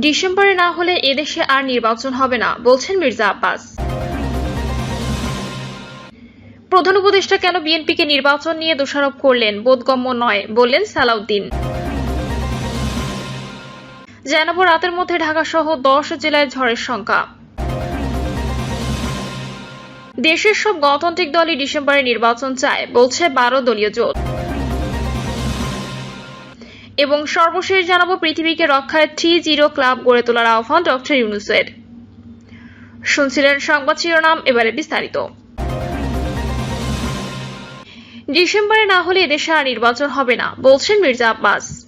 ডিসেম্বরে না হলে এদেশে আর নির্বাচন হবে না, বলছেন মির্জা আব্বাস। প্রধান উপদেষ্টা কেন বিএনপিকে নির্বাচন নিয়ে দোষারোপ করলেন? বোধগম্য নয়, বললেন সালাউদ্দিন। জানাব রাতের মধ্যে ঢাকা সহ দশ জেলায় ঝড়ের সংখ্যা। দেশের সব গণতান্ত্রিক দলই ডিসেম্বরে নির্বাচন চায়, বলছে বারো দলীয় জোট। এবং সর্বশেষ জানাব পৃথিবীকে রক্ষায় থ্রি জিরো ক্লাব গড়ে তোলার আহ্বান ডক্টর ইউনুসের। শুনছিলেন সংবাদ শিরোনাম, এবারে বিস্তারিত। ডিসেম্বরে না হলে এদেশে আর নির্বাচন হবে না, বলছেন মির্জা আব্বাস।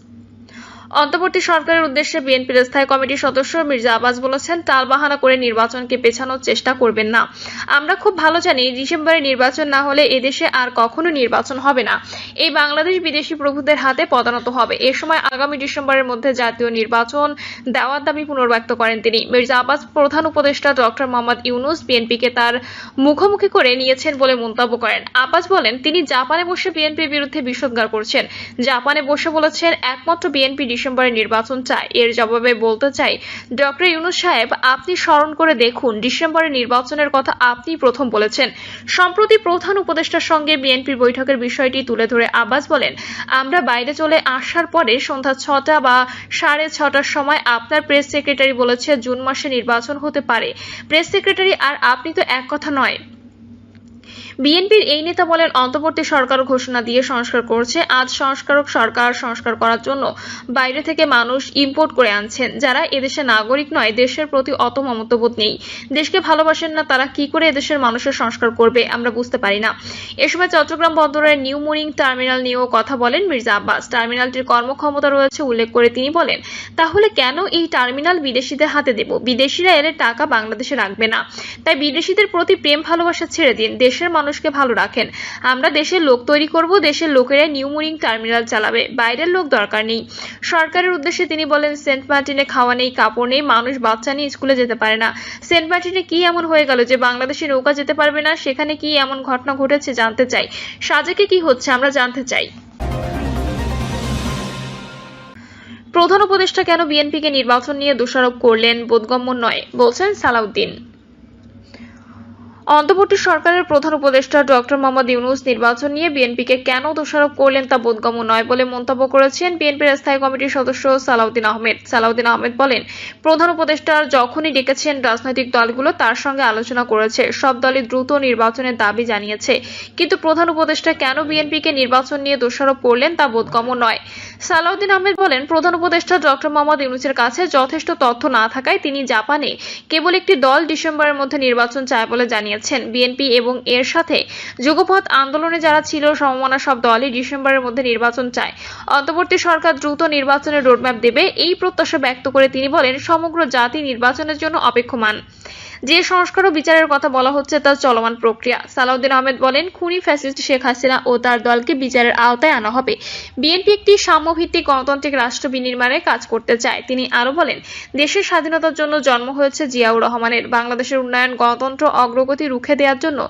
অন্তর্বর্তী সরকারের উদ্দেশ্যে বিএনপির স্থায়ী কমিটির সদস্য মির্জা আব্বাস বলেছেন টালবাহানা করে নির্বাচনকে পেছানোর চেষ্টা করবেন না। আমরা খুব ভালো জানি, ডিসেম্বরে নির্বাচন না হলে এদেশে আর কখনো নির্বাচন হবে না। এই বাংলাদেশ বিদেশি প্রভুদের হাতে পদানত হবে। এ সময় আগামী ডিসেম্বরের মধ্যে জাতীয় নির্বাচন দেওয়ার দাবি পুনর্ব্যক্ত করেন তিনি। মির্জা আব্বাস প্রধান উপদেষ্টা ডক্টর মোহাম্মদ ইউনুস বিএনপিকে তার মুখোমুখি করে নিয়েছেন বলে মন্তব্য করেন। আব্বাস বলেন, তিনি জাপানে বসে বিএনপির বিরুদ্ধে বিষোদ্গার করছেন। জাপানে বসে বলেছেন, একমাত্র বিএনপি ডিসেম্বরে নির্বাচন চায় এর জবাবে বলতে চাই, ডক্টর ইউনুস সাহেব, আপনি স্মরণ করে দেখুন ডিসেম্বরে নির্বাচনের কথা আপনি প্রথম বলেছেন। সম্প্রতি প্রধান উপদেষ্টার সঙ্গে বিএনপির বৈঠকের বিষয়টি তুলে ধরে আব্বাস বলেন, আমরা বাইরে চলে আসার পরে সন্ধ্যা ছটা বা সাড়ে ছটার সময় আপনার প্রেস সেক্রেটারি বলেছে, জুন মাসে নির্বাচন হতে পারে। প্রেস সেক্রেটারি, আর আপনি তো এক কথা নয়। বিএনপির এই নেতা বলেন, অন্তর্বর্তী সরকার ঘোষণা দিয়ে সংস্কার করছে, আজ সংস্কারক সরকার সংস্কার করার জন্য বাইরে থেকে মানুষ ইম্পোর্ট করে আনছেন। যারা এদেশের নাগরিক নয়, দেশের প্রতি অত মমত্ববোধ নেই। দেশকে ভালোবাসেন না তারা, কি করে এদেশের মানুষের সংস্কার করবে, আমরা বুঝতে পারি না। এ সময় চট্টগ্রাম বন্দরের নিউ মুরিং টার্মিনাল নিয়েও কথা বলেন মির্জা আব্বাস। টার্মিনালটির কর্মক্ষমতা রয়েছে উল্লেখ করে তিনি বলেন, তাহলে কেন এই টার্মিনাল বিদেশিদের হাতে দেব? বিদেশিরা এলে টাকা বাংলাদেশে রাখবে না। তাই বিদেশিদের প্রতি প্রেম ভালোবাসা ছেড়ে দিন। দেশের মানুষকে ভালো রাখেন। আমরা দেশের লোক তৈরি করব, দেশের লোকেরা নিউ মোরিং টার্মিনাল চালাবে। বাইরের লোক দরকার নেই। সরকারের উদ্দেশ্যে তিনি বলেন, সেন্ট মার্টিনে খাওয়া নেই, কাপড় নেই, মানুষ বাচ্চা নিয়ে স্কুলে যেতে পারে না। সেন্ট মার্টিনে কি এমন হয়ে গেল যে বাংলাদেশে নৌকা যেতে পারবে না? সেখানে কি এমন ঘটনা ঘটেছে জানতে চাই। সাজেকে কি হচ্ছে আমরা জানতে চাই। প্রধান উপদেষ্টা কেন বিএনপিকে নির্বাচন নিয়ে দোষারোপ করলেন বোধগম্য নয়, বলছেন সালাউদ্দিন। অন্তর্বর্তী সরকারের প্রধান উপদেষ্টা ডক্টর মোহাম্মদ ইউনুস নির্বাচন নিয়ে বিএনপিকে কেন দোষারোপ করলেন তা বোধগম্য নয় বলে মন্তব্য করেছেন বিএনপির স্থায়ী কমিটির সদস্য সালাউদ্দিন আহমেদ। সালাউদ্দিন আহমেদ বলেন, প্রধান উপদেষ্টা যখনই ডেকেছেন রাজনৈতিক দলগুলো তার সঙ্গে আলোচনা করেছে, সব দলই দ্রুত নির্বাচনের দাবি জানিয়েছে। কিন্তু প্রধান উপদেষ্টা কেন বিএনপিকে নির্বাচন নিয়ে দোষারোপ করলেন তা বোধগম্য নয়। সালাউদ্দিন আহমেদ বলেন, প্রধান উপদেষ্টা ডক্টর মোহাম্মদ ইউনুসের কাছে যথেষ্ট তথ্য না থাকায় তিনি জাপানে কেবল একটি দল ডিসেম্বরের মধ্যে নির্বাচন চায় বলে জানিয়েছেন। বিএনপি এবং এর সাথে যুগপথ আন্দোলনে যারা ছিল, সমমনা সব দলই ডিসেম্বরের মধ্যে নির্বাচন চায়। অন্তর্বর্তী সরকার দ্রুত নির্বাচনের রোডম্যাপ দেবে, এই প্রত্যাশা ব্যক্ত করে তিনি বলেন, সমগ্র জাতি নির্বাচনের জন্য অপেক্ষমান। যে সংস্কার ও বিচারের কথা বলা হচ্ছে তা চলমান প্রক্রিয়া। সালাউদ্দিন আহমেদ বলেন, খুনি ফ্যাসিস্ট শেখ হাসিনা ও তার দলকে বিচারের আওতায় আনা হবে। বিএনপি একটি সাম্যভিত্তিক গণতান্ত্রিক রাষ্ট্র বিনির্মাণে কাজ করতে চায়। তিনি আরও বলেন, দেশের স্বাধীনতার জন্য জন্ম হয়েছে জিয়াউর রহমানের। বাংলাদেশের উন্নয়ন গণতন্ত্র অগ্রগতি রুখে দেওয়ার জন্য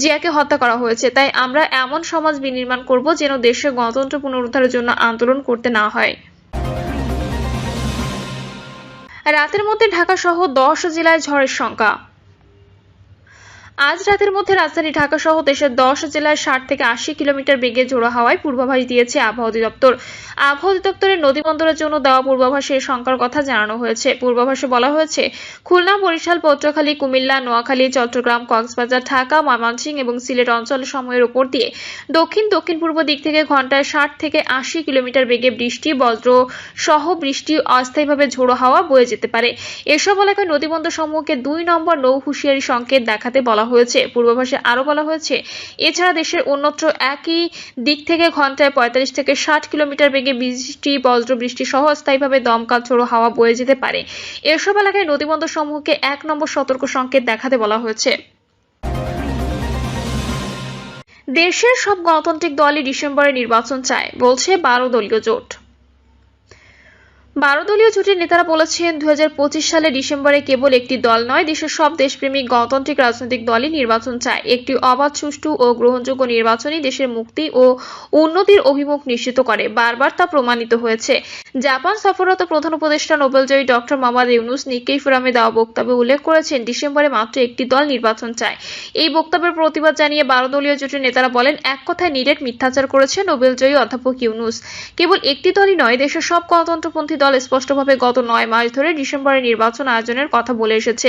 জিয়াকে হত্যা করা হয়েছে। তাই আমরা এমন সমাজ বিনির্মাণ করব যেন দেশের গণতন্ত্র পুনরুদ্ধারের জন্য আন্দোলন করতে না হয়। রাতের মধ্যে ঢাকা সহ দশ জেলায় ঝড়ের সংখ্যা। আজ রাতের মধ্যে রাজধানী ঢাকা সহ দেশের দশ জেলায় ষাট থেকে আশি কিলোমিটার বেগে ঝোড়ো হাওয়ায় পূর্বাভাস দিয়েছে আবহাওয়া অধিদপ্তর। আবহাওয়া অধিদপ্তরের নদী বন্দরের জন্য দেওয়া পূর্বাভাসে সংখ্যার কথা জানানো হয়েছে। পূর্বাভাসে বলা হয়েছে, খুলনা, বরিশাল, পটুয়াখালী, কুমিল্লা, নোয়াখালী, চট্টগ্রাম, কক্সবাজার, ঢাকা, ময়মনসিংহ এবং সিলেট অঞ্চল সময়ের উপর দিয়ে দক্ষিণ দক্ষিণ পূর্ব দিক থেকে ঘন্টায় ষাট থেকে আশি কিলোমিটার বেগে বৃষ্টি, বজ্র সহ বৃষ্টি অস্থায়ীভাবে ঝোড়ো হাওয়া বয়ে যেতে পারে। এসব এলাকায় নদীবন্দর সমূহকে দুই নম্বর নৌ হুঁশিয়ারি সংকেত দেখাতে বলা হয়েছে। পূর্বাভাসে আরও বলা হয়েছে, এছাড়া দেশের অন্যত্র একই দিক থেকে ঘন্টায় পঁয়তাল্লিশ থেকে ষাট কিলোমিটার বেগে বৃষ্টি বজ্র বৃষ্টি সহ স্থায়ীভাবে দমকা ঝোড়ো হাওয়া বয়ে যেতে পারে। এসব এলাকায় নদীবন্দর সমূহকে এক নম্বর সতর্ক সংকেত দেখাতে বলা হয়েছে। দেশের সব গণতান্ত্রিক দলই ডিসেম্বরে নির্বাচন চায়, বলছে বারো দলীয় জোট। বারো দলীয় জোটের নেতারা বলেছেন দু হাজার পঁচিশ সালে ডিসেম্বরে কেবল একটি দল নয়, দেশের সব দেশপ্রেমিক গণতান্ত্রিক রাজনৈতিক দলই নির্বাচন চায়। একটি অবাধ, সুষ্ঠু ও গ্রহণযোগ্য নির্বাচনই দেশের মুক্তি ও উন্নতির অভিমুখ নিশ্চিত করে, বারবার তা প্রমাণিত হয়েছে। জাপান সফররত প্রধান উপদেষ্টা নোবেলজয়ী ডক্টর মোহাম্মদ ইউনুস নিক্কেই ফোরামে দেওয়া বক্তব্যে উল্লেখ করেছেন, ডিসেম্বরে মাত্র একটি দল নির্বাচন চায়। এই বক্তব্যের প্রতিবাদ জানিয়ে বারো দলীয় জোটের নেতারা বলেন, এক কথায় নিরেট মিথ্যাচার করেছে নোবেলজয়ী অধ্যাপক ইউনুস। কেবল একটি দলই নয়, দেশের সব গণতন্ত্রপন্থী দল স্পষ্টভাবে গত নয় মাস ধরে ডিসেম্বরে নির্বাচন আয়োজনের কথা বলে এসেছে।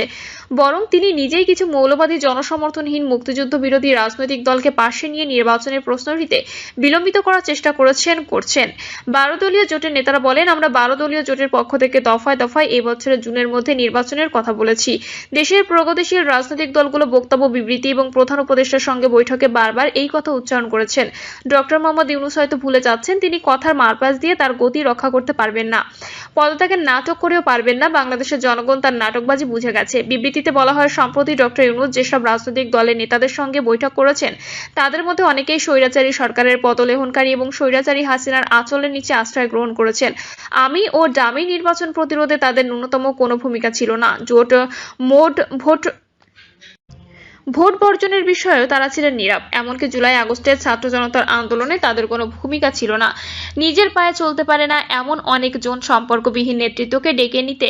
বরং তিনি নিজেই কিছু মৌলবাদী জনসমর্থনহীন মুক্তিযুদ্ধ বিরোধী রাজনৈতিক দলকে পাশে নিয়ে নির্বাচনের প্রশ্নটিতে বিলম্বিত করার চেষ্টা করেছেন, করছেন। বারো দলীয় জোটের নেতারা বলেন, আমরা বারো দলীয় জোটের পক্ষ থেকে দফায় দফায় এই বছরের জুনের মধ্যে নির্বাচনের কথা বলেছি। দেশের প্রগতিশীল রাজনৈতিক দলগুলো বক্তব্য, বিবৃতি এবং প্রধান উপদেষ্টার সঙ্গে বৈঠকে বারবার এই কথা উচ্চারণ করেছেন। ডক্টর মোহাম্মদ ইউনুস হয়তো ভুলে যাচ্ছেন, তিনি কথার মারপ্যাচ দিয়ে তার গতি রক্ষা করতে পারবেন না। পদত্যাগের নাটক করেও পারবেন না। বাংলাদেশের জনগণ তার নাটকবাজি বুঝে গেছে। বিবৃতিতে বলা হয়, সম্প্রতি ডক্টর ইউনুস যেসব রাজনৈতিক দলের নেতাদের সঙ্গে বৈঠক করেছেন, তাদের মধ্যে অনেকেই স্বৈরাচারী সরকারের পদলেহনকারী এবং স্বৈরাচারী হাসিনার আঁচলের নিচে আশ্রয় গ্রহণ করেছেন। আমি ও ডামি নির্বাচন প্রতিরোধে তাদের ন্যূনতম কোনো ভূমিকা ছিল না। জোট, মোট ভোট ভোট বর্জনের বিষয়েও তারা ছিলেন নীরব। এমনকি জুলাই আগস্টের ছাত্র জনতার আন্দোলনে তাদের কোনো ভূমিকা ছিল না। নিজের পায়ে চলতে পারে না এমন অনেকজন সম্পর্কবিহীন নেতৃত্বকে ডেকে নিতে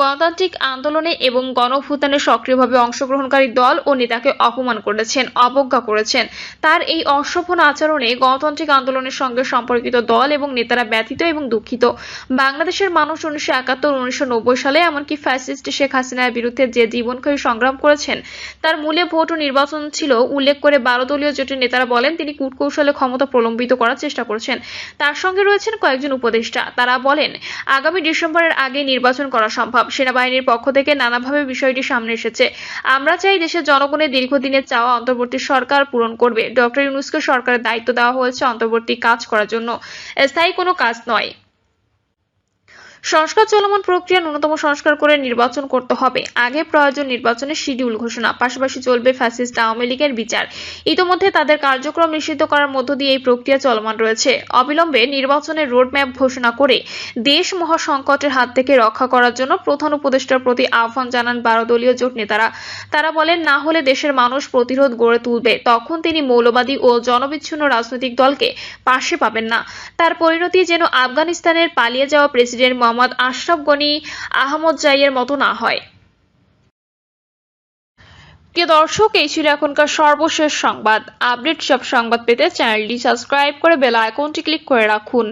গণতান্ত্রিক আন্দোলনে এবং গণভূতানে সক্রিয়ভাবে অংশগ্রহণকারী দল ও নেতাকে অপমান করেছেন, অবজ্ঞা করেছেন। তার এই অসভ্য আচরণে গণতান্ত্রিক আন্দোলনের সঙ্গে সম্পর্কিত দল এবং নেতারা ব্যথিত এবং দুঃখিত। বাংলাদেশের মানুষ উনিশশো একাত্তর, উনিশশো সালে এমনকি ফ্যাসিস্ট শেখ হাসিনার বিরুদ্ধে যে জীবনক্ষয়ী সংগ্রাম করেছেন, তার মূলে ভোট ও নির্বাচন ছিল উল্লেখ করে বারো দলীয় জোটের নেতারা বলেন, তিনি কূটকৌশলে ক্ষমতা প্রলম্বিত করার চেষ্টা করছেন। তার সঙ্গে রয়েছেন কয়েকজন উপদেষ্টা। তারা বলেন, আগামী ডিসেম্বরের আগে নির্বাচন করা সম্ভব। সেনাবাহিনীর পক্ষ থেকে নানাভাবে বিষয়টি সামনে এসেছে। আমরা চাই দেশের জনগণের দীর্ঘদিনের চাওয়া অন্তর্বর্তী সরকার পূরণ করবে। ডক্টর ইউনুসকে সরকারের দায়িত্ব দেওয়া হয়েছে অন্তর্বর্তী কাজ করার জন্য। স্থায়ী কোনো কাজ নয়। সংস্কার চলমান প্রক্রিয়া ন্যূনতম সংস্কার করে নির্বাচন করতে হবে। আগে প্রয়োজন নির্বাচনের শিডিউল ঘোষণা, পাশাপাশি চলবে ফ্যাসিস্ট আওয়ামী লীগের বিচার। ইতোমধ্যে তাদের কার্যক্রম নিষিদ্ধ করার মধ্য দিয়ে এই প্রক্রিয়া চলমান রয়েছে। অবিলম্বে নির্বাচনের রোডম্যাপ ঘোষণা করে দেশ মহাসংকটের হাত থেকে রক্ষা করার জন্য প্রধান উপদেষ্টার প্রতি আহ্বান জানান বারো দলীয় জোট নেতারা। তারা বলেন, না হলে দেশের মানুষ প্রতিরোধ গড়ে তুলবে। তখন তিনি মৌলবাদী ও জনবিচ্ছিন্ন রাজনৈতিক দলকে পাশে পাবেন না। তার পরিণতি যেন আফগানিস্তানের পালিয়ে যাওয়া প্রেসিডেন্ট মোহাম্মদ আশরাফ গনি আহমদ জাইয়ের মতো না হয়। প্রিয় দর্শক, এই ছিল এখনকার সর্বশেষ সংবাদ। আপডেট সব সংবাদ পেতে চ্যানেলটি সাবস্ক্রাইব করে বেল আইকনটি ক্লিক করে রাখুন।